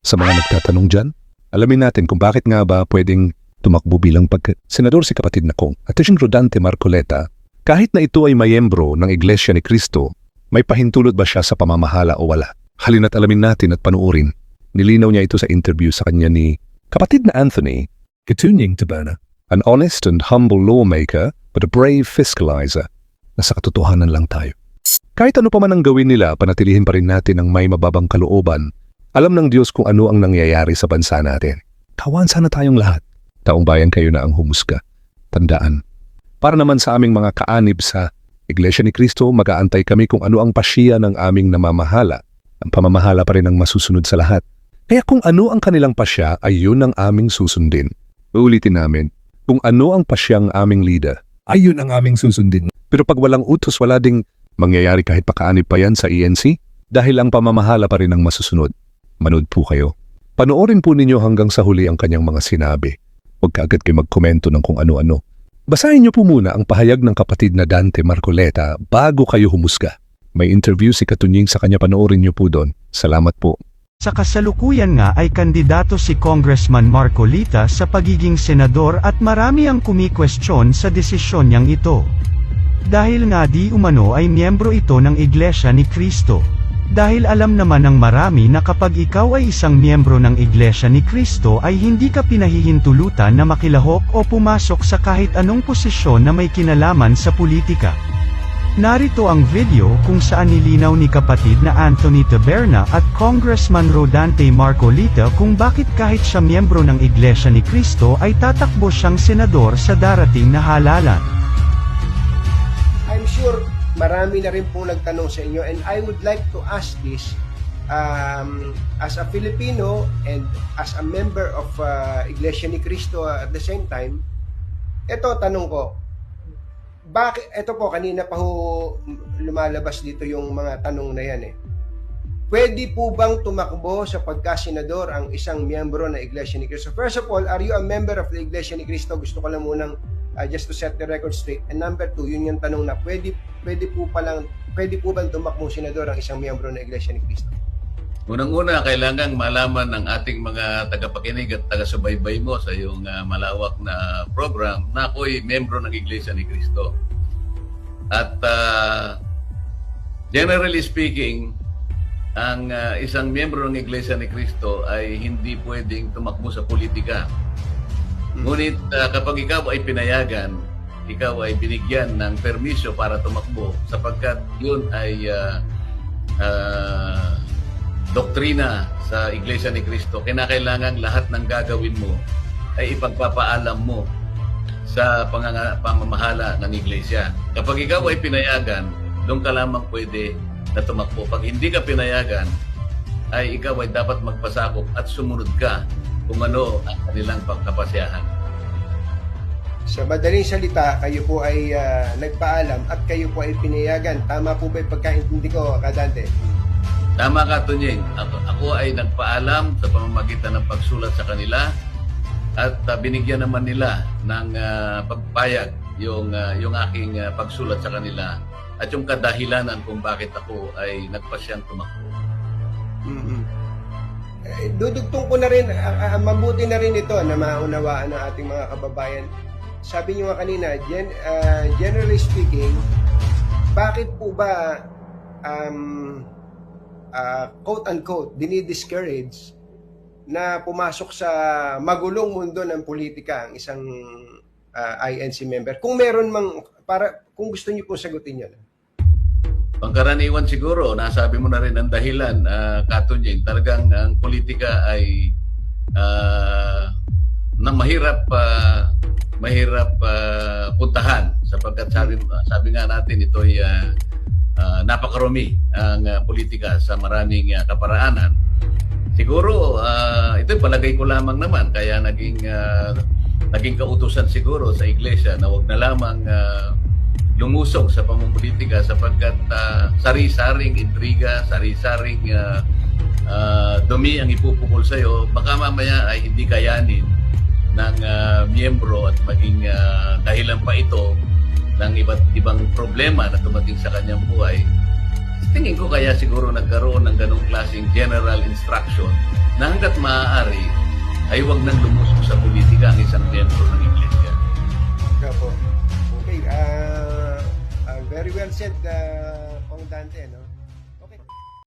Sa mga nagtatanong dyan, alamin natin kung bakit nga ba pwedeng tumakbo bilang pag senador si kapatid na kong at Rodante Marcoleta. Kahit na ito ay mayembro ng Iglesia ni Cristo, may pahintulot ba siya sa pamamahala o wala? Halina't alamin natin at panuorin. Nilinaw niya ito sa interview sa kanya ni kapatid na Anthony, Katunying Taberna. An honest and humble lawmaker, but a brave fiscalizer. Nasa katotohanan lang tayo. Kahit ano pa man ang gawin nila, panatilihin pa rin natin ang may mababang kalooban. Alam ng Diyos kung ano ang nangyayari sa bansa natin. Kawan sana tayong lahat. Taong bayan kayo na ang humusga. Tandaan. Para naman sa aming mga kaanib sa Iglesia ni Cristo, mag-aantay kami kung ano ang pasya ng aming namamahala. Ang pamamahala pa rin ang masusunod sa lahat. Kaya kung ano ang kanilang pasya, ay yun ang aming susundin. Uulitin namin, kung ano ang pasyang aming leader, ay yun ang aming susundin. Pero pag walang utos, wala ding mangyayari kahit pakaanib pa yan sa ENC dahil ang pamamahala pa rin ang masusunod. Manood po kayo. Panoorin po ninyo hanggang sa huli ang kanyang mga sinabi. Huwag kaagad kayo magkomento ng kung ano-ano. Basahin niyo po muna ang pahayag ng kapatid na Dante Marcoleta bago kayo humusga. May interview si Katunying sa kanya panoorin niyo po doon. Salamat po. Sa kasalukuyan nga ay kandidato si Congressman Marcolita sa pagiging senador at marami ang kumikwestiyon sa desisyon niyang ito. Dahil nga di umano ay miyembro ito ng Iglesia ni Cristo. Dahil alam naman ng marami na kapag ikaw ay isang miyembro ng Iglesia ni Cristo ay hindi ka pinahihintulutan na makilahok o pumasok sa kahit anong posisyon na may kinalaman sa politika. Narito ang video kung saan nilinaw ni kapatid na Anthony Taberna at Congressman Rodante Marcolita kung bakit kahit siya miyembro ng Iglesia ni Cristo ay tatakbo siyang senador sa darating na halalan. I'm sure marami na rin po nagtanong sa inyo and I would like to ask this um, as a Filipino and as a member of uh, Iglesia ni Cristo at the same time, ito tanong ko, bakit, ito po kanina pa ho lumalabas dito yung mga tanong na yan eh. Pwede po bang tumakbo sa pagkasenador ang isang miyembro ng Iglesia ni Cristo? First of all, are you a member of the Iglesia ni Cristo? Gusto ko lang munang uh, just to set the record straight. And number two, yun yung tanong na pwede, pwede po palang, pwede po bang tumakbong senador ang isang miyembro ng Iglesia ni Cristo? Unang-una, kailangan malaman ng ating mga tagapakinig at taga-subaybay mo sa iyong ah, malawak na program na ako'y membro ng Iglesia ni Cristo. At ah, generally speaking, ang ah, isang miyembro ng Iglesia ni Cristo ay hindi pwedeng tumakbo sa politika. Ngunit ah, kapag ikaw ay pinayagan, ikaw ay binigyan ng permisyo para tumakbo sapagkat yun ay ah, ah, doktrina sa Iglesia ni Cristo, kinakailangan lahat ng gagawin mo ay ipagpapaalam mo sa panganga- pamamahala ng Iglesia. Kapag ikaw ay pinayagan, doon ka lamang pwede na tumakbo. Pag hindi ka pinayagan, ay ikaw ay dapat magpasakop at sumunod ka kung ano ang kanilang pagkapasyahan. Sa madaling salita, kayo po ay ah, nagpaalam at kayo po ay pinayagan. Tama po ba yung pagkaintindi ko, Kadante? Tama ka, Tunying. Ako, ako ay nagpaalam sa pamamagitan ng pagsulat sa kanila at ah, binigyan naman nila ng ah, pagpayag yung, ah, yung aking ah, pagsulat sa kanila at yung kadahilanan kung bakit ako ay nagpasyang tumakbo. mm Eh, dudugtong ko na rin, ah, ah, mabuti na rin ito na maunawaan ng ating mga kababayan. Sabi niyo nga kanina, gen, ah, generally speaking, bakit po ba um, ah, quote-unquote, dinidiscourage na pumasok sa magulong mundo ng politika ang isang ah, INC member? Kung meron mang, para, kung gusto niyo po sagutin yan. Pangkaraniwan siguro, nasabi mo na rin ang dahilan, uh, Katunying, talagang ang politika ay ah, na mahirap ah, mahirap ah, puntahan sapagkat sabi, sabi nga natin ito ay ah, ah, napakarumi ang ah, politika sa maraming ah, kaparaanan. Siguro ah, ito palagay ko lamang naman kaya naging ah, naging kautusan siguro sa iglesia na wag na lamang ah, lumusog sa pamumulitika sapagkat ah, sari-saring intriga, sari-saring ah, ah, dumi ang ipupukol sa iyo, baka mamaya ay hindi kayanin ng ah, miyembro at maging ah, dahilan pa ito ng iba't ibang problema na tumating sa kanyang buhay. Tingin ko kaya siguro nagkaroon ng ganong klaseng general instruction na hanggat maaari ay huwag nang lumusok sa politika ang isang miyembro ng iglesia. Opo. Okay, ah ah, very well said, uh, Pong Dante, no?